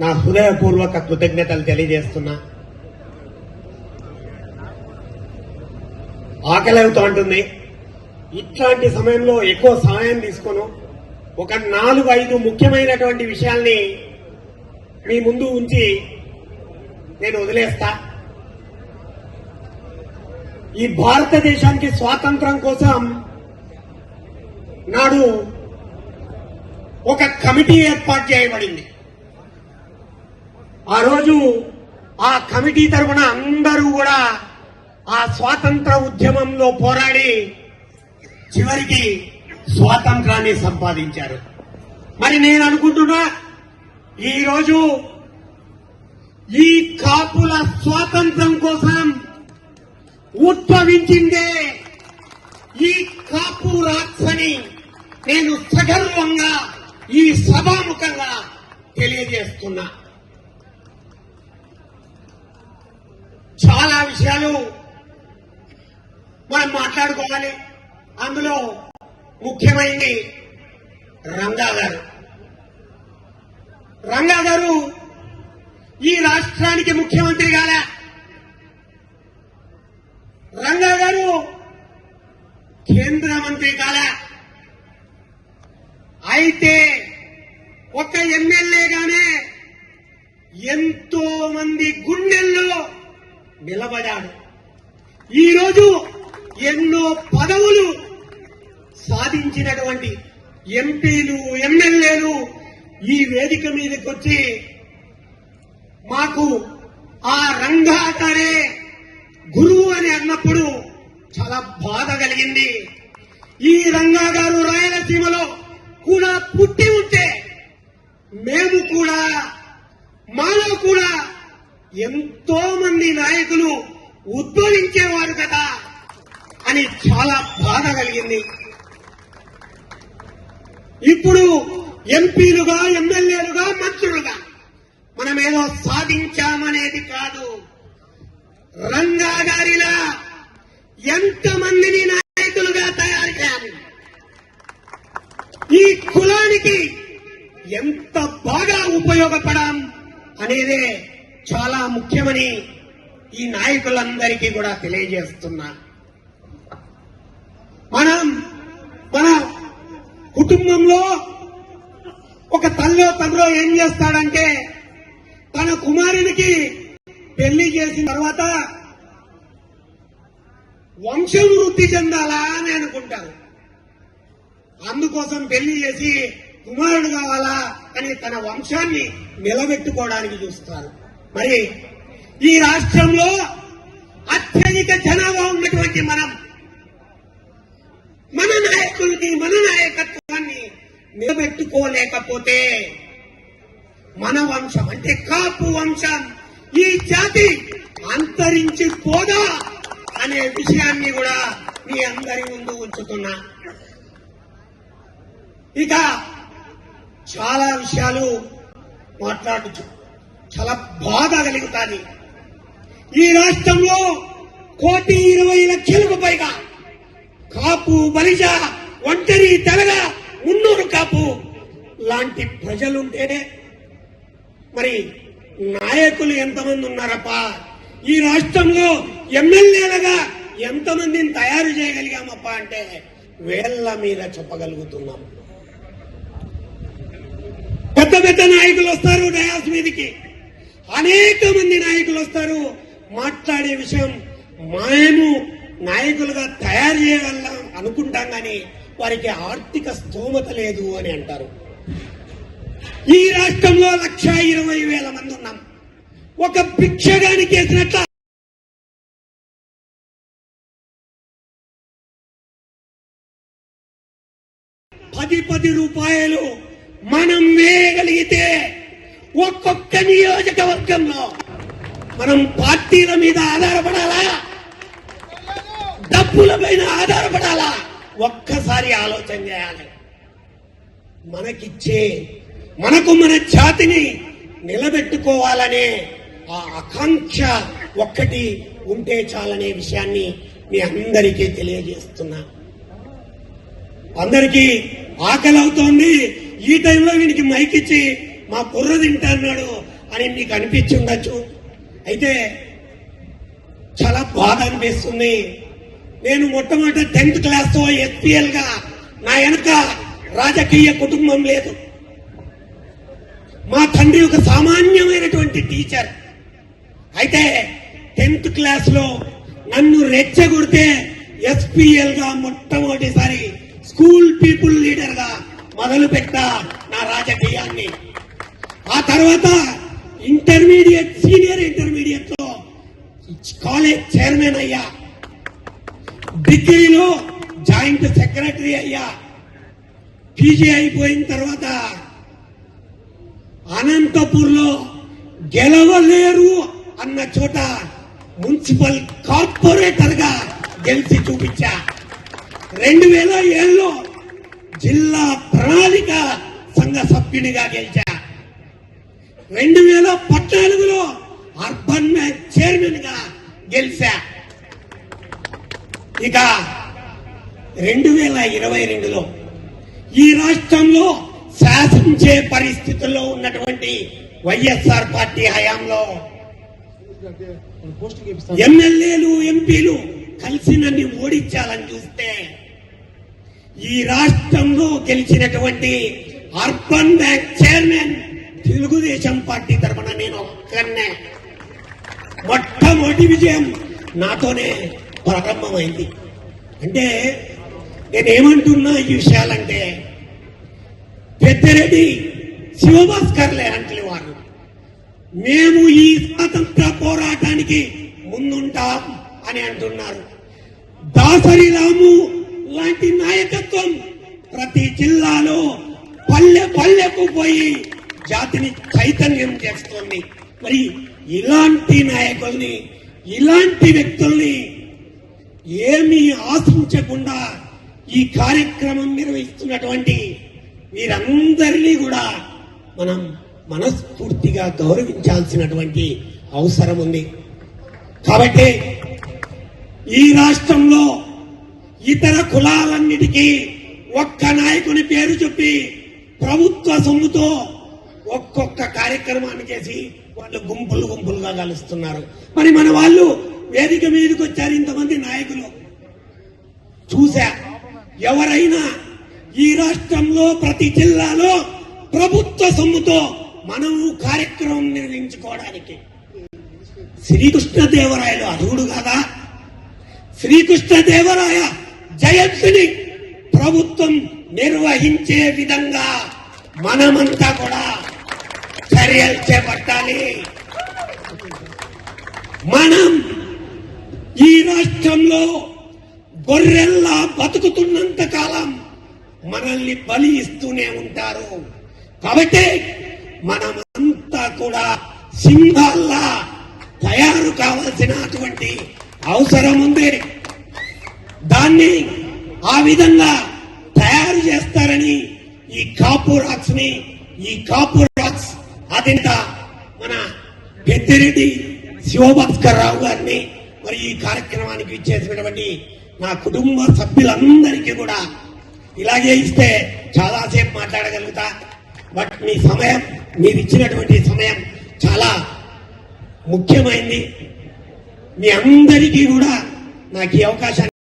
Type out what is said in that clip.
నా హృదయపూర్వక కృతజ్ఞతలు తెలియజేస్తున్నా. ఆకలి అవుతూ ఉంటుంది ఇట్లాంటి సమయంలో ఎక్కువ సహాయం తీసుకోను. ఒక నాలుగు ఐదు ముఖ్యమైనటువంటి విషయాల్ని మీ ముందు ఉంచి నేను వదిలేస్తా. ఈ భారతదేశానికి స్వాతంత్రం కోసం నాడు ఒక కమిటీ ఏర్పాటు చేయబడింది. ఆ రోజు ఆ కమిటీ తరఫున అందరూ కూడా ఆ స్వాతంత్ర ఉద్యమంలో పోరాడి చివరికి స్వాతంత్రాన్ని సంపాదించారు. మరి నేను అనుకుంటున్నా ఈరోజు ఈ కాపుల స్వాతంత్రం కోసం ఉద్భవించిందే ఈ కాపు రాక్షని నేను సగర్వంగా ఈ సభాముఖంగా తెలియజేస్తున్నా. చాలా విషయాలు? మనం మాట్లాడుకోవాలి. అందులో ముఖ్యమైనది రంగా గారు. రంగా గారు ఈ రాష్ట్రానికి ముఖ్యమంత్రి కాలే. రంగా గారు కేంద్ర మంత్రి కాలే. అయితే ఒక ఎమ్మెల్యేగానే ఎంతో మంది గుండెల్లో నిలబడాడు. ఈరోజు ఎన్నో పదవులు సాధించినటువంటి ఎంపీలు ఎమ్మెల్యేలు ఈ వేదిక మీదకి వచ్చి మాకు ఆ రంగాకరే గురువు అని అన్నప్పుడు చాలా బాధ కలిగింది. ఈ రంగా గారు రాయలసీమలో కూడా పుట్టి ఉంటే మేము కూడా మాలో కూడా ఎంతో మంది నాయకులు ఉద్భవించేవారు కదా అని చాలా బాధ ఇప్పుడు ఎంపీలుగా ఎమ్మెల్యేలుగా మంత్రులుగా మనం ఏదో సాధించామనేది కాదు. రంగా గారిలా ఎంతమందిని నాయకులుగా తయారు చేయాలి? ఈ కులానికి ఎంత బాగా ఉపయోగపడాం అనేదే చాలా ముఖ్యమని ఈ నాయకులందరికీ కూడా తెలియజేస్తున్నా. మనం మన కుటుంబంలో ఒక తల్లో తండ్రో ఏం చేస్తాడంటే తన కుమారునికి పెళ్ళి చేసిన తర్వాత వంశం వృద్ధి చెందాలా అని అనుకుంటారు. అందుకోసం పెళ్ళి చేసి కుమారుడు కావాలా అని తన వంశాన్ని నిలబెట్టుకోవడానికి చూస్తారు. మరి ఈ రాష్ట్రంలో అత్యధిక జనాభా ఉన్నటువంటి మనం నాయకుల్ని మన నాయకత్వాన్ని నిలబెట్టుకోలేకపోతే మన వంశం అంటే కాపు వంశం ఈ జాతి అంతరించి పోదా అనే విషయాన్ని కూడా మీ అందరి ముందు ఉంచుతున్నా. ఇక చాలా విషయాలు మాట్లాడచ్చు. చాలా బాధ కలుగుతాది. ఈ రాష్ట్రంలో కోటి ఇరవై లక్షలకు పైగా కాపు బలిజ ఒంటరి తెలగ మున్నూరు కాపు లాంటి ప్రజలుంటేనే మరి నాయకులు ఎంతమంది ఉన్నారప్పా? ఈ రాష్ట్రంలో ఎమ్మెల్యేలుగా ఎంతమందిని తయారు చేయగలిగామప్పా అంటే వేళ్ళ మీద చెప్పగలుగుతున్నాం. పెద్ద పెద్ద నాయకులు వస్తారు డయాస్ మీదకి. అనేక మంది నాయకులు వస్తారు. మాట్లాడే విషయం మేము నాయకులుగా తయారు చేయగలం అనుకుంటాం కానీ వారికి ఆర్థిక స్తోమత లేదు అని అంటారు. ఈ రాష్ట్రంలో లక్ష ఇరవై వేల మంది ఉన్నాం. ఒక భిక్షగానికి వేసినట్ల పది పది రూపాయలు మనం వేయగలిగితే ఒక్కొక్క నియోజకవర్గంలో మనం పార్టీల మీద ఆధారపడాలా? డబ్బుల పైన ఆధారపడాలా? ఒక్కసారి ఆలోచన చేయాలి. మనకిచ్చే మనకు మన జాతిని నిలబెట్టుకోవాలనే ఆ ఆకాంక్ష ఒక్కటి ఉంటే చాలనే విషయాన్ని మీ అందరికీ తెలియజేస్తున్నా. అందరికీ ఆకలి అవుతోంది ఈ టైంలో వీనికి మైకిచ్చి మా బుర్ర తింటాన్నాడు అని మీకు అనిపించి ఉండొచ్చు. అయితే చాలా బాధ అనిపిస్తుంది. నేను మొట్టమొదటి టెన్త్ క్లాస్తో ఎస్పీఎల్గా నా వెనక రాజకీయ కుటుంబం లేదు. మా తండ్రి ఒక సామాన్యమైనటువంటి టీచర్ అయితే టెన్త్ క్లాస్లో నన్ను రెచ్చగొడితే ఎస్పీఎల్గా మొట్టమొదటిసారి స్కూల్ పీపుల్ లీడర్గా మొదలు పెట్టా నా రాజకీయాన్ని. ఆ తర్వాత ఇంటర్మీడియట్ సీనియర్ ఇంటర్మీడియట్లో కాలేజ్ చైర్మన్ అయ్యా. డిగ్రీలో జాయింట్ సెక్రటరీ అయ్యా. పీజీ అయిపోయిన తర్వాత అనంతపూర్లో గెలవలేరు అన్న చోట మున్సిపల్ కార్పొరేటర్గా గెలిచి చూపించా. రెండు వేల ఏళ్ళలో జిల్లా ప్రణాళిక సంఘ సభ్యునిగా గెలిచా. రెండు వేల పద్నాలుగులో అర్బన్ బ్యాంక్ చైర్మన్గా గెలిచా. ఇక రెండు వేల ఇరవై రెండులో ఈ రాష్ట్రంలో శాసించే పరిస్థితుల్లో ఉన్నటువంటి వైఎస్ఆర్ పార్టీ హయాంలో ఎమ్మెల్యేలు ఎంపీలు కలిసి నన్ను ఓడించాలని చూస్తే ఈ రాష్ట్రంలో గెలిచినటువంటి urban bank chairman Telugu Desam party తరఫున నేను ఒక్కనే. మొట్టమొదటి విజయం నాతోనే ప్రారంభమైంది అంటే నేనేమంటున్నా ఈ విషయాలంటే పెద్దరెడ్డి శివభాస్కర్ లాంటి వారు. మేము ఈ స్వాతంత్ర పోరాటానికి ముందుంటాం అని అంటున్నారు. దాసరి రాము లాంటి నాయకత్వం ప్రతి జిల్లాలో పల్లె పల్లెకు పోయి జాతిని చైతన్యం చేస్తుంది. మరి ఇలాంటి నాయకుల్ని ఇలాంటి వ్యక్తుల్ని ఏమీ ఆశించకుండా ఈ కార్యక్రమం నిర్వహిస్తున్నటువంటి వీరందరినీ కూడా మనం మనస్ఫూర్తిగా గౌరవించాల్సినటువంటి అవసరం ఉంది. కాబట్టి ఈ రాష్ట్రంలో ఇతర కులాలన్నిటికీ ఒక్క నాయకుని పేరు చెప్పి ప్రభుత్వ సొమ్ముతో ఒక్కొక్క కార్యక్రమాన్ని చేసి వాళ్ళు గుంపులు గుంపులుగా కలుస్తున్నారు. మరి మన వాళ్ళు వేదిక మీదకి వచ్చారు ఇంతమంది నాయకులు. చూశా ఎవరైనా ఈ రాష్ట్రంలో ప్రతి జిల్లాలో ప్రభుత్వ సొమ్ముతో మనము కార్యక్రమం నిర్వహించుకోవడానికి. శ్రీకృష్ణదేవరాయలు అర్హుడు కదా? శ్రీకృష్ణదేవరాయ జయంతిని ప్రభుత్వం నిర్వహించే విధంగా మనమంతా కూడా చర్యలు చేపట్టాలి. మనం రాష్ట్రంలో గొర్రెల్లా బతుకుతున్నంత కాలం మనల్ని బలి ఇస్తూనే ఉంటారు. కాబట్టి మనమంతా కూడా సింహాల్లా తయారు కావాల్సినటువంటి అవసరం ఉంది. దాన్ని ఆ విధంగా తయారు చేస్తారని ఈ కాపు రాక్స్ని ఈ కాపు రాక్స్ అదింత మన పెద్దిరెడ్డి శివభాస్కర్ రావు గారిని మరి ఈ కార్యక్రమానికి ఇచ్చేసినటువంటి నా కుటుంబ సభ్యులందరికీ కూడా ఇలాగే ఇస్తే చాలాసేపు మాట్లాడగలుగుతా. బట్ మీ సమయం మీరు ఇచ్చినటువంటి సమయం చాలా ముఖ్యమైంది. మీ అందరికీ కూడా నాకు ఈ అవకాశాన్ని